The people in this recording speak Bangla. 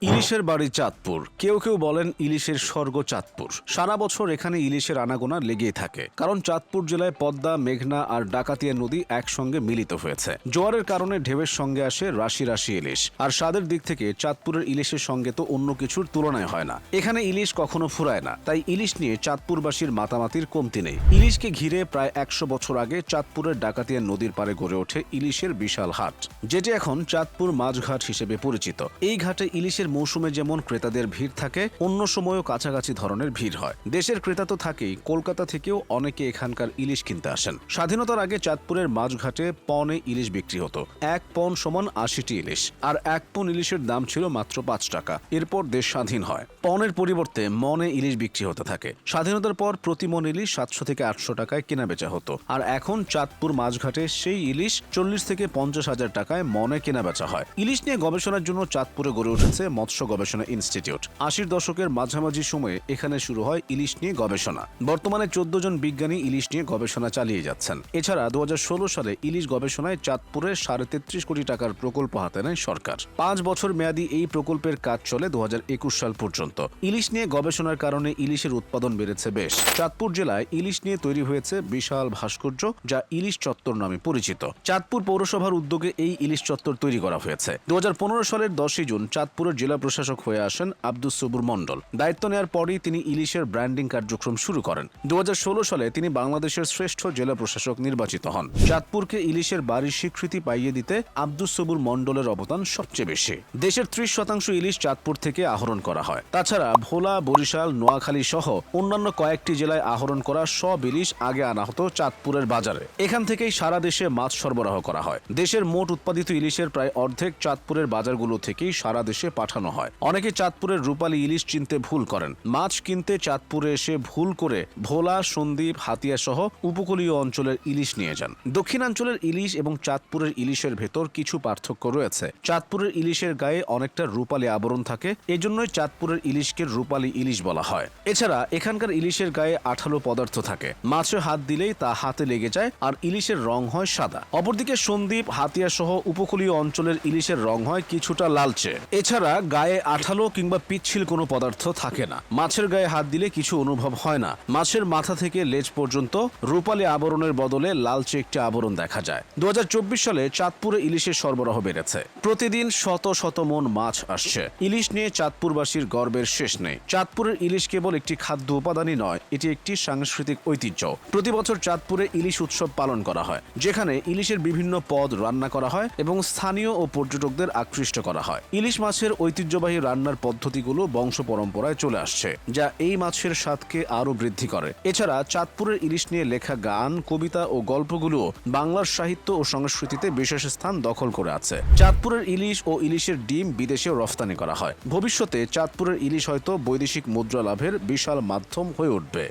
ইলিশের বাড়ি চাঁদপুর। কেউ কেউ বলেন ইলিশের স্বর্গ চাঁদপুর। সারা বছর এখানে ইলিশের আনাগোনা লেগেই থাকে। কারণ চাঁদপুর জেলায় পদ্মা, মেঘনা আর ডাকাতিয়া নদী একসঙ্গে মিলিত হয়েছে। জোয়ারের কারণে ঢেউয়ের সঙ্গে আসে রাশি রাশি ইলিশ। আর স্বাদের দিক থেকে চাঁদপুরের ইলিশের সঙ্গে তো অন্য কিছুর তুলনায় হয় না। এখানে ইলিশ কখনো ফুরায় না। তাই ইলিশ নিয়ে চাঁদপুরবাসীর মাতামাতির কমতি নেই। ইলিশকে ঘিরে প্রায় একশো বছর আগে চাঁদপুরের ডাকাতিয়া নদীর পারে গড়ে ওঠে ইলিশের বিশাল হাট। যেটি এখন চাঁদপুর মাঝঘাট হিসেবে পরিচিত। এই ঘাটে ইলিশের মৌসুমে যেমন ক্রেতাদের ভিড় থাকে, অন্য সময়ও কাছাকাছি ধরনের ভিড় হয়। দেশের ক্রেতা তো থাকেই, কলকাতা থেকেও অনেকে এখানকার ইলিশ কিনতে আসেন। স্বাধীনতার আগে চাঁদপুরের মাছঘাটে পনে ইলিশ বিক্রি হতো। এক পন সমান আশিটি ইলিশ, আর এক পন ইলিশের দাম ছিল মাত্র পাঁচ টাকা। এরপর দেশ স্বাধীন হয়। পনেরো পরিবর্তে মনে ইলিশ বিক্রি হতে থাকে। স্বাধীনতার পর প্রতি মন ইলিশ সাতশো থেকে আটশো টাকায় কেনা বেচা হতো। আর এখন চাঁদপুর মাছঘাটে সেই ইলিশ চল্লিশ থেকে পঞ্চাশ হাজার টাকায় মনে কেনা বেচা হয়। ইলিশ নিয়ে গবেষণার জন্য চাঁদপুরে গড়ে উঠেছে মৎস্য গবেষণা ইনস্টিটিউট। আশির দশকের মাঝামাঝি সময়ে এখানে শুরু হয় ইলিশ নিয়ে গবেষণা। বর্তমানে চোদ্দ জন বিজ্ঞানী ইলিশ নিয়ে গবেষণা চালিয়ে যাচ্ছেন। এছাড়া দু সালে ইলিশ গবেষণায় চাঁদপুরে সাড়ে তেত্রিশ কোটি টাকার প্রকল্প হাতে নেয় সরকার। পাঁচ বছর মেয়াদী এই প্রকল্পের কাজ চলে দু সাল পর্যন্ত। ইলিশ নিয়ে গবেষণার কারণে ইলিশের উৎপাদন বেড়েছে বেশ। চাঁদপুর জেলায় ইলিশ নিয়ে তৈরি হয়েছে বিশাল ভাস্কর্য, যা ইলিশ চত্বর নামে পরিচিত। চাঁদপুর পৌরসভার উদ্যোগে এই ইলিশ চত্বর তৈরি করা হয়েছে। দু হাজার পনেরো সালের দশই জুন চাঁদপুরের জেলা প্রশাসক হয়ে আসেন আব্দুস সবুর মণ্ডল। দায়িত্ব নেওয়ার পরই তিনি ইলিশের ব্র্যান্ডিং কার্যক্রম শুরু করেন। দু সালে তিনি বাংলাদেশের শ্রেষ্ঠ জেলা প্রশাসক নির্বাচিত হন। চাঁদপুরকে ইলিশের বাড়ির স্বীকৃতি পাইয়ে দিতে আব্দুস সবুর মণ্ডলের অবদান সবচেয়ে বেশি। দেশের ত্রিশ শতাংশ ইলিশ চাঁদপুর থেকে আহরণ করা হয়। তাছাড়া ভোলা, বরিশাল, নোয়াখালী সহ অন্যান্য কয়েকটি জেলায় আহরণ করা সব ইলিশ আগে আনা হতো চাঁদপুরের বাজারে। এখান থেকেই সারা দেশে মাছ সরবরাহ করা হয়। দেশের মোট উৎপাদিত ইলিশের প্রায় অর্ধেক চাঁদপুরের বাজারগুলো থেকেই সারা দেশে পাঠানো হয়। অনেকে চাঁদপুরের রূপালী ইলিশ চিনতে ভুল করেন। মাছ কিনতে চাঁদপুরে এসে ভুল করে ভোলা, সন্দ্বীপ, হাতিয়া সহ উপকূলীয় অঞ্চলের ইলিশ নিয়ে যান। দক্ষিণাঞ্চলের ইলিশ এবং চাঁদপুরের ইলিশের ভেতর কিছু পার্থক্য রয়েছে। চাঁদপুরের ইলিশের গায়ে অনেকটা রূপালী আবরণ থাকে, এজন্যই চাঁদপুরের ইলিশকে রূপালী ইলিশ বলা হয়। এছাড়া এখানকার ইলিশের গায়ে আঠালো পদার্থ থাকে। মাছে হাত দিলেই তা হাতে লেগে যায় আর ইলিশের রং হয় সাদা। অপরদিকে সন্দ্বীপ, হাতিয়া সহ উপকূলীয় অঞ্চলের ইলিশের রং হয় কিছুটা লালচে। এছাড়া গায়ে আঠালো কিংবা পিচ্ছিল কোনো পদার্থ থাকে না। মাছের গায়ে হাত দিলে কিছু অনুভব হয় না। মাছের মাথা থেকে লেজ পর্যন্ত রূপালী আবরণের বদলে লালচে একটি আবরণ দেখা যায়। দুহাজার চব্বিশ সালে চাঁদপুরে ইলিশের সরবরাহ বেড়েছে। প্রতিদিন শত শত মন মাছ আসছে। ইলিশ নিয়ে চাঁদপুরবাসীর গর্বের শেষ নেই। চাঁদপুরের ইলিশ কেবল একটি খাদ্য উপাদানই নয়, এটি একটি সাংস্কৃতিক ঐতিহ্য। প্রতি বছর চাঁদপুরে ইলিশ উৎসব পালন করা হয়, যেখানে ইলিশের বিভিন্ন পদ রান্না করা হয় এবং স্থানীয় ও পর্যটকদের আকৃষ্ট করা হয়। ইলিশ মাছের ঐতিহ্যবাহী রান্নার পদ্ধতিগুলো বংশ পরম্পরায় চলে আসছে, যা এই মাছের স্বাদকে আরও বৃদ্ধি করে। এছাড়া চাঁদপুরের ইলিশ নিয়ে লেখা গান, কবিতা ও গল্পগুলো বাংলার সাহিত্য ও সংস্কৃতিতে বিশেষ স্থান দখল করে আছে। চাঁদপুরের ইলিশ ও ইলিশের ডিম বিদেশেও রফতানি করা হয়। ভবিষ্যতে চাঁদপুরের ইলিশ হয়তো বৈদেশিক মুদ্রা লাভের বিশাল মাধ্যম হয়ে উঠবে।